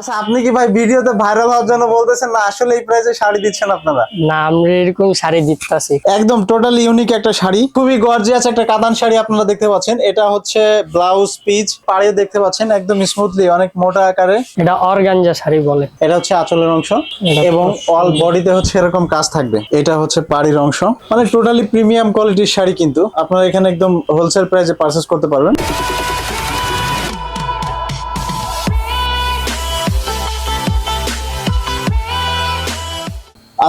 আচ্ছা আপনি কি ভাই ভিডিওতে ভাইরাল হওয়ার জন্য বলতেছেন? না আসলে এই প্রাইসে শাড়ি দিচ্ছেন আপনারা? না আমরা এরকম শাড়ি দিতেছি। একদম টোটালি ইউনিক একটা শাড়ি। খুবই গর্জিয়াস একটা কাতান শাড়ি আপনারা দেখতে পাচ্ছেন। এটা হচ্ছে ব্লাউজ পিচ দেখতে পাচ্ছেন একদম স্মুথলি অনেক মোটা আকারে। এটা অর্গানজা শাড়ি বলে। এটা হচ্ছে আঁচলের অংশ এবং অল বডিতে হচ্ছে এরকম কাজ থাকবে। এটা হচ্ছে পাড়ির অংশ। মানে টোটালি প্রিমিয়াম কোয়ালিটির শাড়ি কিন্তু। আপনারা এখানে একদম হোলসেল প্রাইসে পারচেস করতে পারবেন।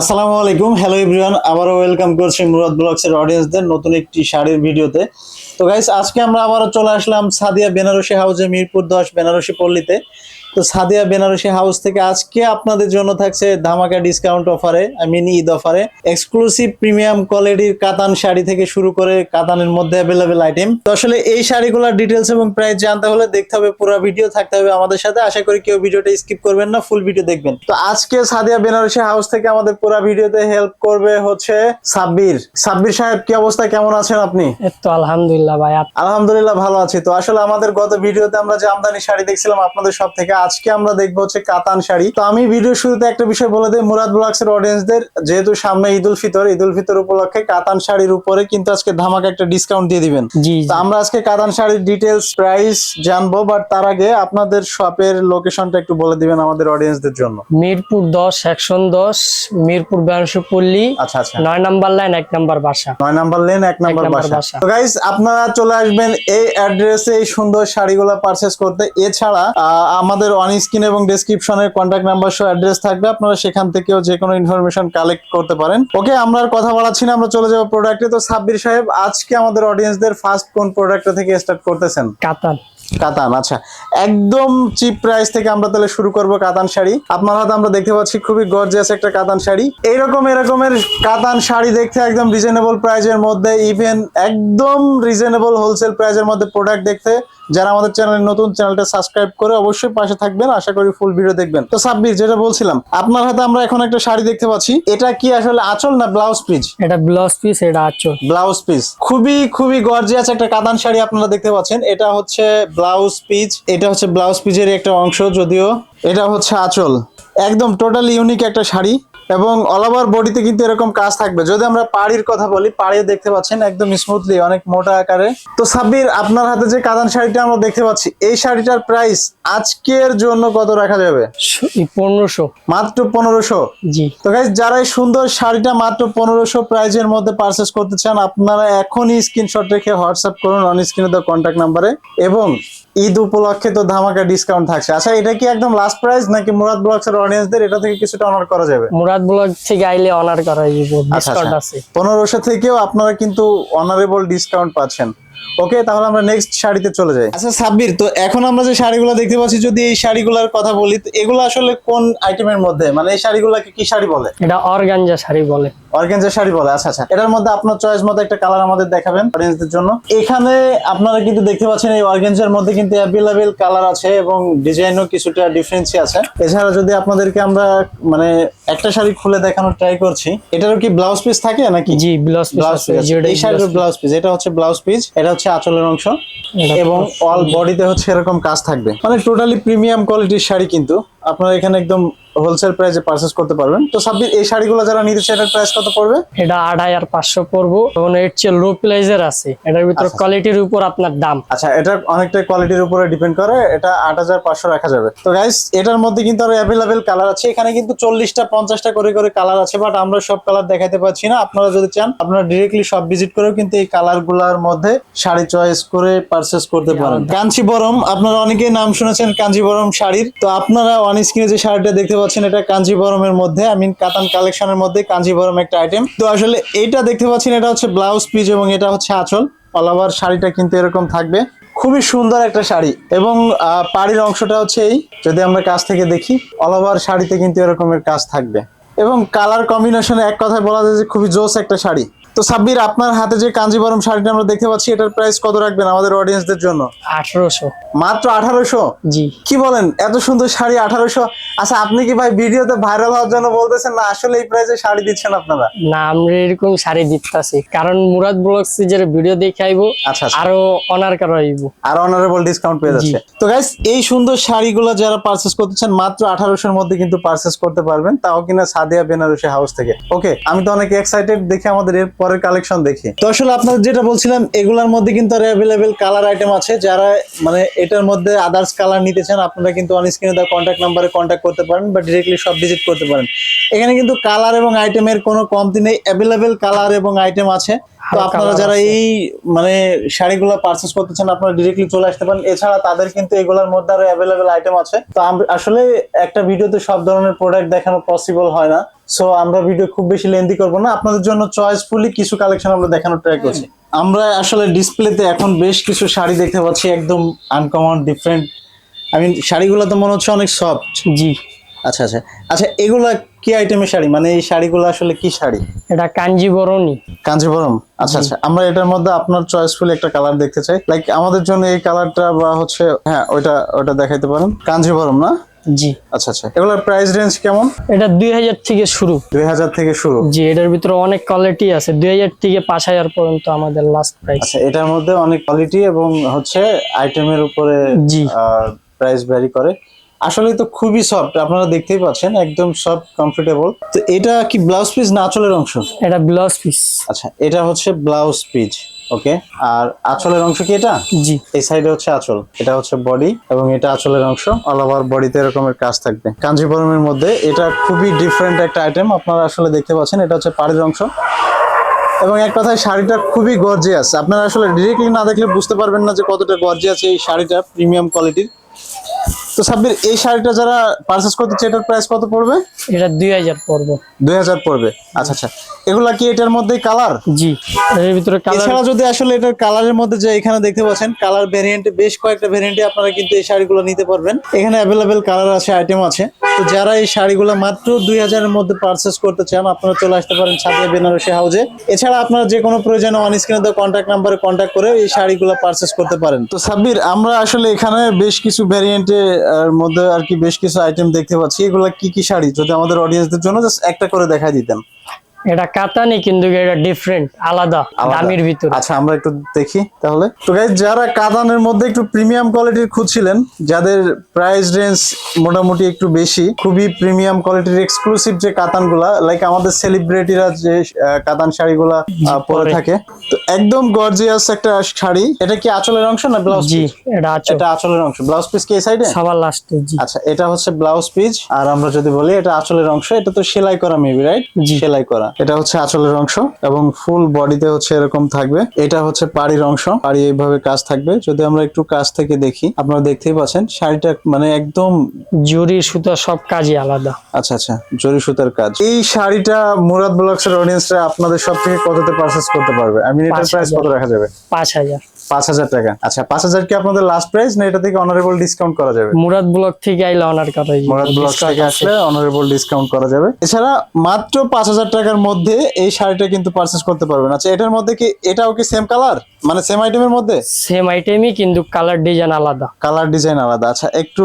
আসসালামু আলাইকুম। হ্যালো এভরিওয়ান আবারও ওয়েলকাম করছি মুরাদ ব্লগস এর অডিয়েন্সদের নতুন একটি শাড়ির ভিডিওতে। তো গাইস আজকে আমরা আবারও চলে আসলাম সাদিয়া বেনারসি হাউজে মিরপুর দশ বেনারসি পল্লীতে। তো সাদিয়া বেনারসি হাউস থেকে আজকে আপনাদের জন্য থাকছে ধামাকা ডিসকাউন্ট অফারে মিন ঈদ অফারে এক্সক্লুসিভ প্রিমিয়াম কোয়ালিটির কাতান শাড়ি থেকে শুরু করে কাতানের মধ্যে অ্যাভেলেবেল আইটেম তো আসলে এই শাড়িগুলোর ডিটেলস এবং প্রাইস জানতে হলে দেখতে হবে পুরো ভিডিও থাকতে হবে আমাদের সাথে। আশা করি কেউ ভিডিওটা স্কিপ করবেন না ফুল ভিডিও দেখবেন। তো আজকে সাদিয়া বেনারসি হাউস থেকে আমাদের পুরো ভিডিওতে হেল্প করবে হচ্ছে সাব্বির। সাব্বির সাহেব কি অবস্থা? কেমন আছেন আপনি? তো আলহামদুলিল্লাহ ভাই আলহামদুলিল্লাহ ভালো আছি। তো আসলে আমাদের গত ভিডিওতে আমরা যে আমদানি শাড়ি দেখছিলাম আপনাদের সব থেকে আজকে আমরা দেখব হচ্ছে কাতান শাড়ি। তো আমি ভিডিও শুরুতে একটা বিষয় বলে দিই মুরাদ ব্লগস এর অডিয়েন্সদের যেহেতু সামনে ঈদ উল ফিতর ঈদ উল ফিতর উপলক্ষে কাতান শাড়ির উপরে কিন্তু আজকে ধামাকা একটা ডিসকাউন্ট দিয়ে দিবেন। তো আমরা আজকে কাতান শাড়ির ডিটেলস প্রাইস জানব বাট তার আগে আপনাদের শপের লোকেশনটা একটু বলে দিবেন আমাদের অডিয়েন্সদের জন্য। মিরপুর দশ সেকশন দশ মিরপুর পল্লী আচ্ছা আচ্ছা। নয় নাম্বার লাইন এক নাম্বার বাসা। নয় নাম্বার লেন এক নাম্বার বাসা। তো গাইস আপনারা চলে আসবেন এই অ্যাড্রেসে এই সুন্দর শাড়িগুলো পারচেস করতে। এছাড়া আমাদের অন স্ক্রিন এবং ডিসক্রিপশনের কন্ট্যাক্ট নাম্বার সহ অ্যাড্রেস থাকবে। আপনারা সেখান থেকেও যে কোনো ইনফরমেশন কালেক্ট করতে পারেন। ওকে আমরা আর কথা বলাচ্ছি না, আমরা চলে যাব প্রোডাক্টে তো সাব্বির সাহেব, আজকে আমাদের অডিয়েন্সদের ফার্স্ট কোন প্রোডাক্টটা থেকে স্টার্ট করতেছেন? কাতান কাতান আচ্ছা। একদম চিপ প্রাইস থেকে আমরা তাহলে শুরু করব কাতান শাড়ি। আপনার হাতে আমরা দেখতে পাচ্ছি খুবই গর্জিয়াস একটা কাতান শাড়ি। এইরকম এরকমের কাতান শাড়ি দেখতে একদম রিজনেবল প্রাইজের মধ্যে ইভেন একদম রিজনেবল হোলসেল প্রাইজের মধ্যে প্রোডাক্ট দেখতে। যারা আমাদের চ্যানেল নতুন চ্যানেলটা সাবস্ক্রাইব করে অবশ্যই পাশে থাকবেন। আশা করি ফুল ভিডিও দেখবেন। তো সাব্বির যেটা বলছিলাম আপনার হাতে আমরা এখন একটা শাড়ি দেখতে পাচ্ছি। এটা কি আসলে আঁচল না ব্লাউজ পিস এটা ব্লাউজ পিস এটা আচল। ব্লাউজ পিস খুবই খুবই গর্জিয়াস একটা কাতান শাড়ি আপনারা দেখতে পাচ্ছেন। এটা হচ্ছে ব্লাউজ পিচ, এটা হচ্ছে ব্লাউজ পিচের একটা অংশ যদিও। এটা হচ্ছে আঁচল। একদম টোটালি ইউনিক একটা শাড়ি। এবং অল ওভার বডিতে কিন্তু এরকম কাজ থাকবে। যদি আমরা পাড়ির কথা বলি পাড়ি দেখতে পাচ্ছেন একদম স্মুথলি অনেক মোটা আকারে। তো সাব্বির আপনার হাতে যে কাদান শাড়িটা আমরা দেখতে পাচ্ছি এই শাড়িটার প্রাইস আজকের জন্য কত রাখা যাবে? পনেরোশো। মাত্র পনেরোশো? জি। তো গাইজ যারা এই সুন্দর শাড়িটা মাত্র পনেরোশো প্রাইজের মধ্যে পারচেস করতে চান আপনারা এখনই স্ক্রিনশট রেখে হোয়াটসঅ্যাপ করুন অন স্ক্রিনে দেওয়া কন্ট্যাক্ট নাম্বারে এবং ঈদ উপলক্ষে তো ধামাকা ডিসকাউন্ট থাকছে। আচ্ছা এটা কি একদম লাস্ট প্রাইস নাকি মুরাদ ব্লগস এর অডিয়েন্সদের এটা থেকে কিছুটা অনার করা যাবে? মুরাদ ব্লগ থেকে আইলে অনার করা যাবে আচ্ছা ডিসকাউন্ট আচ্ছা। আছে। 1500 থেকেও আপনারা কিন্তু অনারেবল ডিসকাউন্ট পাচ্ছেন। ওকে তাহলে আমরা নেক্সট শাড়িতে চলে যাই। আচ্ছা সাব্বির তো এখন আমরা যে শাড়িগুলো দেখতে পাচ্ছি যদি এই শাড়িগুলোর কথা বলি তো এগুলো আসলে কোন আইটেমের মধ্যে? মানে এই শাড়িগুলোকে কি শাড়ি বলে? এটা অর্গানজা শাড়ি বলে। অর্গেঞ্জা শাড়ি বলে আচ্ছা আচ্ছা। এটার মধ্যে আপনার চয়েস মতো একটা কালার আমাদের দেখাবেন অডিয়েন্সদের জন্য। এখানে আপনারা কিন্তু দেখতে পাচ্ছেন এই অর্গেঞ্জার মধ্যে কিন্তু অ্যাভেলেবেল কালার আছে এবং ডিজাইনও কিছুটা ডিফারেন্সি আছে। এছাড়া যদি আপনাদেরকে আমরা মানে একটা শাড়ি খুলে দেখানোর ট্রাই করছি এটারও কি ব্লাউজ পিস থাকে নাকি? জি ব্লাউজ পিস ব্লাউজ আছে পিস এই শাড়ির ব্লাউজ পিস এটা হচ্ছে ব্লাউজ পিস এটা হচ্ছে আঁচলের অংশ এবং অল বডিতে হচ্ছে এরকম কাজ থাকবে। মানে টোটালি প্রিমিয়াম কোয়ালিটির শাড়ি কিন্তু। আপনারা এখানে একদম হোলসেল প্রাইসে পারচেস করতে পারবেন। তো সাব্বির এই শাড়িগুলো যারা নিতে চায় প্রাইস কত পড়বে? এটা আট হাজার পাঁচশো পড়ব। এবং এর চেয়ে লো প্রাইজের আছে। এটার ভিতর আচ্ছা। কোয়ালিটির উপর আপনার দাম। আচ্ছা এটা অনেকটা কোয়ালিটির উপরে ডিপেন্ড করে। এটা আট হাজার পাঁচশো রাখা যাবে। তো গাইস এটার মধ্যে কিন্তু আরও অ্যাভেলেবেল কালার আছে। এখানে কিন্তু চল্লিশটা পঞ্চাশটা করে করে কালার আছে বাট আমরা সব কালার দেখাতে পারছি না। আপনারা যদি চান আপনারা ডিরেক্টলি সব ভিজিট করেও কিন্তু এই কালারগুলার মধ্যে শাড়ি চয়েস করে পারচেস করতে পারেন। কাঞ্চিবরম আপনারা অনেকেই নাম শুনেছেন কাঞ্চিবরম শাড়ির। তো আপনারা অন স্ক্রিনে যে শাড়িটা দেখতে পাচ্ছেন, এটা কাঞ্চিবরমের মধ্যে আই মিন কাতান কালেকশনের মধ্যে কাঞ্চিবরম একটা আইটেম তো আসলে এইটা দেখতে পাচ্ছেন, এটা হচ্ছে ব্লাউজ পিস এবং এটা হচ্ছে আঁচল। অল ওভার শাড়িটা কিন্তু এরকম থাকবে। খুবই সুন্দর একটা শাড়ি এবং পাড়ির অংশটা হচ্ছে এই। যদি আমরা কাছ থেকে দেখি অল ওভার শাড়িতে কিন্তু এরকমের কাজ থাকবে। এবং কালার কম্বিনেশনে এক কথায় বলা যায় যে খুবই জোস একটা শাড়ি। তো সাব্বির আপনার হাতে যে কাঞ্জিবরম শাড়িটা আমরা দেখতে পাচ্ছি এটার প্রাইস কত রাখবেন আমাদের অডিয়েন্সদের জন্য? আঠারোশো। মাত্র আঠারোশো? জি। কি বলেন এত সুন্দর শাড়ি আঠারোশো? আচ্ছা আপনি কি ভাই ভিডিওতে ভাইরাল হওয়ার জন্য বলতেছেন? না আসলে এই প্রাইসে শাড়ি দিচ্ছেন আপনারা? না আমরা এরকম শাড়ি দিতেছি। কারণ মুরাদ ব্লগ সিজের ভিডিও দেখাইবো আচ্ছা আচ্ছা। আরও অনার করাইবো আর অনারেবল ডিসকাউন্ট পেয়ে যাচ্ছে। তো গাইস এই সুন্দর শাড়িগুলো যারা পারচেস করতে চান মাত্র আঠারোশোর মধ্যে কিন্তু পারচেস করতে পারবেন তাও কিনা সাদিয়া বেনারসি হাউস থেকে। ওকে আমি তো অনেক এক্সাইটেড দেখে আমাদের এর পরের কালেকশন দেখি। তো আসলে আপনাদের যেটা বলছিলাম এগুলার মধ্যে কিন্তু আর অ্যাভেলেবেল কালার আইটেম আছে। যারা মানে এটার মধ্যে আদার্স কালার নিতে চান আপনারা কিন্তু অন স্ক্রিনে দেওয়া কন্ট্যাক্ট নাম্বারে কন্ট্যাক্ট করতে পারেন বা ডিরেক্টলি সব ভিজিট করতে পারেন। এখানে কিন্তু কালার এবং আইটেমের কোনো কমতি নেই। অ্যাভেলেবেল কালার এবং আইটেম আছে। তো আপনারা যারা এই মানে শাড়িগুলো পারচেস করতে চান আপনারা ডিরেক্টলি চলে আসতে পারেন। এছাড়া তাদের কিন্তু এগুলোর মধ্যে আরও অ্যাভেলেবেল আইটেম আছে। তো আসলে একটা ভিডিওতে সব ধরনের প্রোডাক্ট দেখানো পসিবল হয় না। সো আমরা ভিডিও খুব বেশি লেন্দি করব না। আপনাদের জন্য চয়েসফুলি কিছু কালেকশন আমরা দেখানোর ট্রাই করছি। আমরা আসলে ডিসপ্লেতে এখন বেশ কিছু শাড়ি দেখতে পাচ্ছি একদম আনকমন ডিফারেন্ট আই মিন শাড়িগুলো তো মনে হচ্ছে অনেক সফট জি। আচ্ছা আচ্ছা। আচ্ছা এগুলা কি আইটেমের শাড়ি? মানে এই শাড়িগুলো আসলে কি শাড়ি? এটা কাঞ্জিবরণই কাঞ্জিবরম। আচ্ছা আচ্ছা। আমরা এটার মধ্যে আপনার চয়েসফুল একটা কালার দেখতে চাই। লাইক আমাদের জন্য এই কালারটা বা হচ্ছে হ্যাঁ ওইটা ওইটা দেখাইতে পারেন। কাঞ্জিবরম না? জি। আচ্ছা আচ্ছা। এগুলোর প্রাইস রেঞ্জ কেমন? এটা দুই হাজার থেকে শুরু। দুই হাজার থেকে শুরু। জি এটার ভিতরে অনেক কোয়ালিটি আছে। দুই হাজার থেকে পাঁচ হাজার পর্যন্ত আমাদের লাস্ট প্রাইস আচ্ছা এটার মধ্যে অনেক কোয়ালিটি এবং হচ্ছে আইটেমের উপরে জি। প্রাইস ভ্যারি করে। আসলে তো খুবই সফট আপনারা দেখতেই পাচ্ছেন একদম সফট কমফোর্টেবল তো এটা কি ব্লাউজ পিস না আঁচলের অংশ? এটা ব্লাউজ পিস আচ্ছা এটা হচ্ছে ব্লাউজ পিস ওকে আর আঁচলের অংশ কি এটা? জি। এই সাইডে হচ্ছে আঁচল এটা হচ্ছে বডি এবং এটা আঁচলের অংশ। অল ওভার বডিতে এরকমের কাজ থাকবে। কাঞ্জিপুরমের মধ্যে এটা খুবই ডিফারেন্ট একটা আইটেম আপনারা আসলে দেখতে পাচ্ছেন এটা হচ্ছে পাড়ের অংশ। এবং এক কথায় শাড়িটা খুবই গর্জিয়াস আপনারা আসলে ডিরেক্টলি না দেখলে বুঝতে পারবেন না যে কতটা গর্জিয়াস এই শাড়িটা প্রিমিয়াম কোয়ালিটির তো সাব্বির এই শাড়িটা যারা পারচেস করতে চায় এটার প্রাইস কত পড়বে? এটা দুই হাজার পড়ব। দুই হাজার পড়বে। আচ্ছা আচ্ছা। এগুলা কি এটার মধ্যেই কালার জি এর ভিতরে কালার এছাড়া যদি আসলে এটার কালারের মধ্যে যে এখানে দেখতে পাচ্ছেন কালার ভেরিয়েন্ট বেশ কয়েকটা ভেরিয়েন্টে আপনারা কিন্তু এই শাড়িগুলো নিতে পারবেন। এখানে অ্যাভেলেবেল কালার আছে আইটেম আছে। তো যারা এই শাড়িগুলো মাত্র দুই হাজারের মধ্যে পারচেস করতে চান আপনারা চলে আসতে পারেন ছাদিয়া বেনারসি হাউজে এছাড়া আপনারা যে কোনো প্রয়োজনে অন স্ক্রিনে দেওয়া কন্ট্যাক্ট নাম্বারে কন্ট্যাক্ট করে এই শাড়িগুলো পারচেস করতে পারেন। তো সাব্বির আমরা আসলে এখানে বেশ কিছু ভ্যারিয়েন্টে মধ্যে আর কি বেশ কিছু আইটেম দেখতে পাচ্ছি। এগুলো কি কি শাড়ি? যদি আমাদের অডিয়েন্সদের জন্য জাস্ট একটা করে দেখাই দিতেন। এটা কাতানি কিন্তু এটা ডিফারেন্ট আলাদা। দামের ভিতরে। আচ্ছা আমরা একটু দেখি তাহলে। তো গাইজ যারা কাদানের মধ্যে একটু প্রিমিয়াম কোয়ালিটির খুঁজছিলেন যাদের প্রাইস রেঞ্জ মোটামুটি একটু বেশি খুবই প্রিমিয়াম কোয়ালিটির এক্সক্লুসিভ যে কাতানগুলা লাইক আমাদের সেলিব্রিটিরা যে কাতান শাড়িগুলা পরে। থাকে। তো একদম গর্জিয়াস একটা শাড়ি। এটা কি আঁচলের অংশ না ব্লাউজ জি এটা আছে এটা আঁচলের অংশ। ব্লাউজ পিস কি এই সাইডে সবার লাস্টে জি। আচ্ছা এটা হচ্ছে ব্লাউজ পিস আর আমরা যদি বলি এটা আঁচলের অংশ। এটা তো সেলাই করা মেবি রাইট জি। সেলাই করা। এটা হচ্ছে আঁচলের অংশ এবং ফুল বডিতে হচ্ছে এরকম থাকবে। এটা হচ্ছে পাড়ির অংশ। পাড়ি এইভাবে কাজ থাকবে। যদি আমরা একটু কাজ থেকে দেখি আপনারা দেখতেই পাচ্ছেন শাড়িটা মানে একদম জরি সুতা সব কাজই আলাদা। আচ্ছা আচ্ছা জরি সুতার কাজ। এই শাড়িটা মুরাদ ব্লগস এর অডিয়েন্সরা আপনাদের সব থেকে কততে পারচেজ করতে পারবে? আমি এটার পাঁচ প্রাইস কত রাখা যাবে? পাঁচ হাজার। পাঁচ হাজার টাকা। আচ্ছা পাঁচ হাজার কি আপনাদের লাস্ট প্রাইস না এটা থেকে অনারেবল ডিসকাউন্ট করা যাবে? মুরাদ ব্লক থেকে আইলে অনার করাই মরাদ ব্লক থেকে আসলে অনারেবল ডিসকাউন্ট করা যাবে। এছাড়া মাত্র পাঁচ হাজার টাকার মধ্যে এই শাড়িটা কিন্তু পারচেস করতে পারবেন। আচ্ছা এটার মধ্যে কি এটাও কি সেম কালার মানে সেম আইটেমের মধ্যে? সেম আইটেমই কিন্তু কালার ডিজাইন আলাদা। কালার ডিজাইন আলাদা। আচ্ছা একটু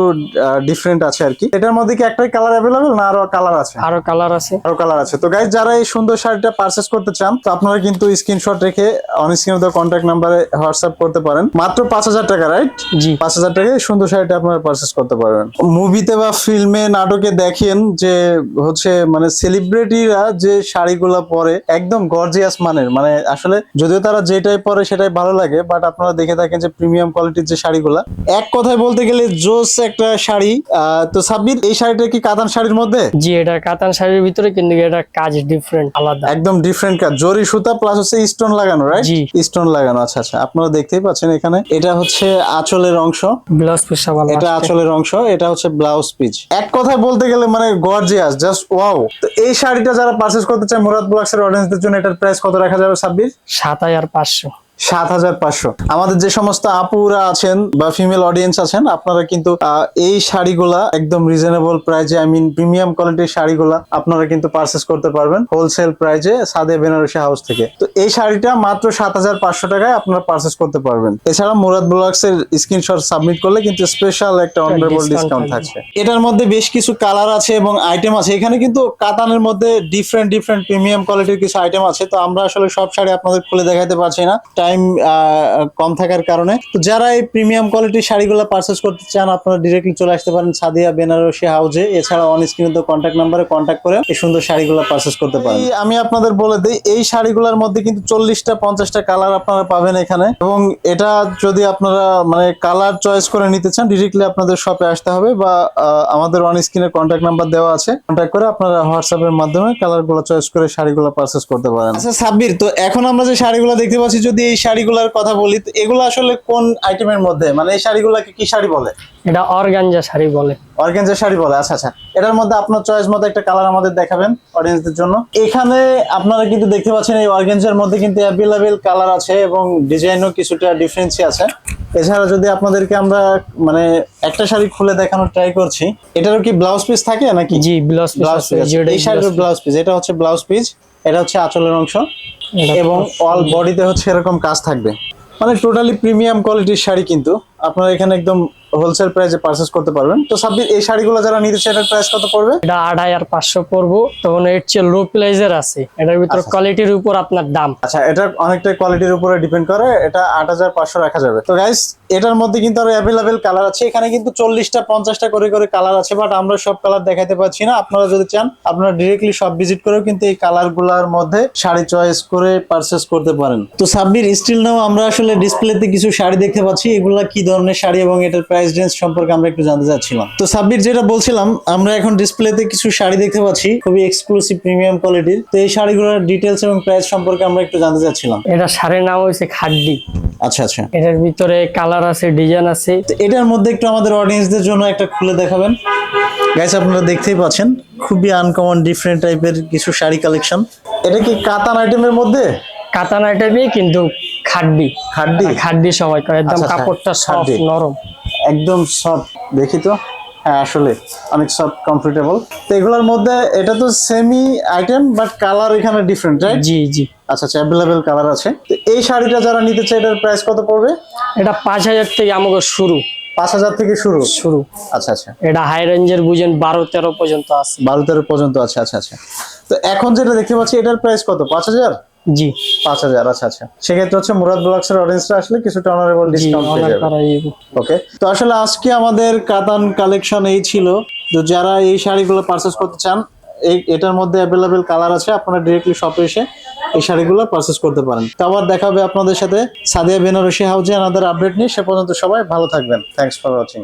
ডিফারেন্ট আছে আর কি। এটার মধ্যে কি একটাই কালার অ্যাভেলেবেল না আরও কালার আছে? আরও কালার আছে। আরও কালার আছে। তো গাইজ যারা এই সুন্দর শাড়িটা পারচেস করতে চান তো আপনারা কিন্তু স্ক্রিনশট রেখে অন স্ক্রিনে দেওয়া কন্ট্যাক্ট নাম্বারে হোয়াটসঅ্যাপ করতে পারেন। মাত্র পাঁচ হাজার টাকা রাইট জি। পাঁচ হাজার টাকায় সুন্দর শাড়িটা আপনারা পারচেস করতে পারবেন। মুভিতে বা ফিল্মে নাটকে দেখেন যে হচ্ছে মানে সেলিব্রিটিরা যে শাড়িগুলো পরে একদম গর্জিয়াস মানের। মানে আসলে যদিও তারা যেটাই পরে সেটাই ভালো লাগে বাট আপনারা দেখে থাকেন যে প্রিমিয়াম কোয়ালিটির যে শাড়িগুলা। এক কথায় বলতে গেলে জোস একটা শাড়ি। তো সাব্বির এই শাড়িটা কি কাতান শাড়ির মধ্যে? জি এটা কাতান শাড়ির ভিতরে কিন্তু এটা কাজ ডিফারেন্ট আলাদা। একদম ডিফারেন্ট কাজ। জরি সুতা প্লাস হচ্ছে স্টোন লাগানো রাইট জি। স্টোন লাগানো আচ্ছা আচ্ছা। আপনারা দেখতেই পাচ্ছেন এখানে। এটা হচ্ছে আঁচলের অংশ। ব্লাউজ পিস এটা আঁচলের অংশ এটা হচ্ছে ব্লাউজ পিস। এক কথায় বলতে গেলে মানে গর্জিয়াস জাস্ট ওয়াও তো এই শাড়িটা যারা পারচেজ করতে চায় মুরাদ ব্লগস এর অডিয়েন্সদের জন্য এটার প্রাইস কত রাখা যাবে সাব্বির সাত হাজার পাঁচশো। সাত হাজার পাঁচশো। আমাদের যে সমস্ত আপুরা আছেন বা ফিমেল অডিয়েন্স আছেন আপনারা কিন্তু এই শাড়িগুলা একদম রিজনেবল প্রাইজে আই মিন প্রিমিয়াম কোয়ালিটির শাড়িগুলা আপনারা কিন্তু পারচেস করতে পারবেন হোলসেল প্রাইজে সাদে বেনারসি হাউস থেকে। তো এই শাড়িটা মাত্র সাত হাজার পাঁচশো টাকায় আপনারা পারচেস করতে পারবেন। এছাড়া মুরাদ ব্লগস এর স্ক্রিনশট সাবমিট করলে কিন্তু স্পেশাল একটা অনারেবল ডিসকাউন্ট। থাকছে। এটার মধ্যে বেশ কিছু কালার আছে এবং আইটেম আছে। এখানে কিন্তু কাতানের মধ্যে ডিফারেন্ট ডিফারেন্ট প্রিমিয়াম কোয়ালিটির কিছু আইটেম আছে। তো আমরা আসলে সব শাড়ি আপনাদের খুলে দেখাতে পারছি না। টাইম কম থাকার কারণে। তো যারা এই প্রিমিয়াম কোয়ালিটির শাড়িগুলো পারচেস করতে চান আপনারা ডিরেক্টলি চলে আসতে পারেন সাদিয়া বেনারসি হাউজে এছাড়া অন স্ক্রিনে তো কন্ট্যাক্ট নাম্বারে কন্ট্যাক্ট করে এই সুন্দর শাড়িগুলো পারচেস করতে পারেন। আমি আপনাদের বলে দিই এই শাড়িগুলোর মধ্যে কিন্তু চল্লিশটা পঞ্চাশটা কালার আপনারা পাবেন এখানে। এবং এটা যদি আপনারা মানে কালার চয়েস করে নিতে চান ডিরেক্টলি আপনাদের শপে আসতে হবে বা আমাদের অন স্ক্রিনে কন্ট্যাক্ট নাম্বার দেওয়া আছে। কন্ট্যাক্ট করে আপনারা হোয়াটসঅ্যাপের মাধ্যমে কালারগুলো চয়েস করে শাড়িগুলো পারচেস করতে পারেন। আচ্ছা সাব্বির তো এখন আমরা যে শাড়িগুলো দেখতে পাচ্ছি যদি এই শাড়িগুলোর কথা বলি এগুলো আসলে কোন আইটেমের মধ্যে? মানে এই শাড়িগুলোকে কি শাড়ি বলে? এটা অর্গানজা শাড়ি বলে। অর্গেঞ্জা শাড়ি বলে আচ্ছা আচ্ছা। এটার মধ্যে আপনার চয়েস মতো একটা কালার আমাদের দেখাবেন অডিয়েন্সদের জন্য। এখানে আপনারা কিন্তু দেখতে পাচ্ছেন এই অর্গেঞ্জার মধ্যে কিন্তু অ্যাভেলেবেল কালার আছে এবং ডিজাইনও কিছুটা ডিফারেন্সি আছে। এছাড়া যদি আপনাদেরকে আমরা মানে একটা শাড়ি খুলে দেখানোর ট্রাই করছি এটারও কি ব্লাউজ পিস থাকে নাকি? জি ব্লাউজ পিস এই শাড়ির ব্লাউজ পিস এটা হচ্ছে ব্লাউজ পিস এটা হচ্ছে আঁচলের অংশ এবং অল বডিতে হচ্ছে এরকম কাজ থাকবে। মানে টোটালি প্রিমিয়াম কোয়ালিটির শাড়ি কিন্তু। আপনারা এখানে একদম হোলসেল প্রাইসে পারচেস করতে পারবেন। তো সাব্বির এই শাড়িগুলো যারা নিতে চায় এটার প্রাইস কত পড়বে? এটা আট হাজার পাঁচশো পড়ব। তখন এর চেয়ে লো প্রাইজের আছে। এটার ভিতর কোয়ালিটির উপর আপনার দাম। আচ্ছা এটা অনেকটা কোয়ালিটির উপরে ডিপেন্ড করে। এটা আট হাজার পাঁচশো রাখা যাবে। তো গাইস এটার মধ্যে কিন্তু আরও অ্যাভেলেবেল কালার আছে। এখানে কিন্তু চল্লিশটা পঞ্চাশটা করে করে কালার আছে বাট আমরা সব কালার দেখাতে পাচ্ছি না। আপনারা যদি চান আপনারা ডিরেক্টলি সব ভিজিট করেও কিন্তু এই কালারগুলার মধ্যে শাড়ি চয়েস করে পারচেস করতে পারেন। তো সাব্বির স্টিল নাও আমরা আসলে ডিসপ্লেতে কিছু শাড়ি দেখতে পাচ্ছি। এগুলা কি ধরনের শাড়ি এবং এটার প্রাইস রেঞ্জ সম্পর্কে আমরা একটু জানতে চাচ্ছিলাম। তো সাব্বির যেটা বলছিলাম আমরা এখন ডিসপ্লেতে কিছু শাড়ি দেখতে পাচ্ছি খুবই এক্সক্লুসিভ প্রিমিয়াম কোয়ালিটির তো এই শাড়িগুলোর ডিটেলস এবং প্রাইস সম্পর্কে আমরা একটু জানতে চাচ্ছিলাম। এটা শাড়ির নাম হয়েছে খাড্ডি। আচ্ছা আচ্ছা। এটার ভিতরে কালার আছে ডিজাইন আছে। তো এটার মধ্যে একটু আমাদের অডিয়েন্সদের জন্য একটা খুলে দেখাবেন। গাইস আপনারা দেখতেই পাচ্ছেন খুবই আনকমন ডিফারেন্ট টাইপের কিছু শাড়ি কালেকশন এটা কি কাতান আইটেমের মধ্যে? কাতান আইটেমই কিন্তু খাড্ডি। খাড্ডি? খাড্ডি সবাই কয় একদম আচ্ছা, আচ্ছা, কাপড়টা সফট। নরম। একদম সফট দেখি তো। হ্যাঁ আসলে অনেক সফট কমফোর্টেবল তো এগুলোর মধ্যে এটা তো সেমি আইটেম বাট কালার এখানে ডিফারেন্ট রাইট জি জি। আচ্ছা আচ্ছা অ্যাভেলেবেল কালার আছে। তো এই শাড়িটা যারা নিতে চায় এটার প্রাইস কত পড়বে? এটা পাঁচ হাজার থেকে আমাকে শুরু। পাঁচ হাজার থেকে শুরু? শুরু। আচ্ছা আচ্ছা। এটা হাই রেঞ্জের বুঝেন বারো তেরো পর্যন্ত আছে। বারো তেরো পর্যন্ত আছে আচ্ছা আচ্ছা। তো এখন যেটা দেখতে পাচ্ছি এটার প্রাইস কত? পাঁচ হাজার? জি। পাঁচ হাজার আচ্ছা আচ্ছা। সেক্ষেত্রে হচ্ছে মুরাদ ব্লগস এর অডিয়েন্সরা আসলে কিছুটা অনারেবল ডিসকাউন্ট পেয়ে যাবে। ওকে তো আসলে আজকে আমাদের কাতান কালেকশন এই ছিল। তো যারা এই শাড়িগুলো পারচেস করতে চান এই এটার মধ্যে অ্যাভেলেবেল কালার আছে আপনারা ডিরেক্টলি শপে এসে এই শাড়িগুলো পারচেস করতে পারেন। তো আবার দেখা হবে আপনাদের সাথে সাদিয়া বেনারসি হাউজে আনাদের আপডেট নিয়ে। সে পর্যন্ত সবাই ভালো থাকবেন। Thanks for watching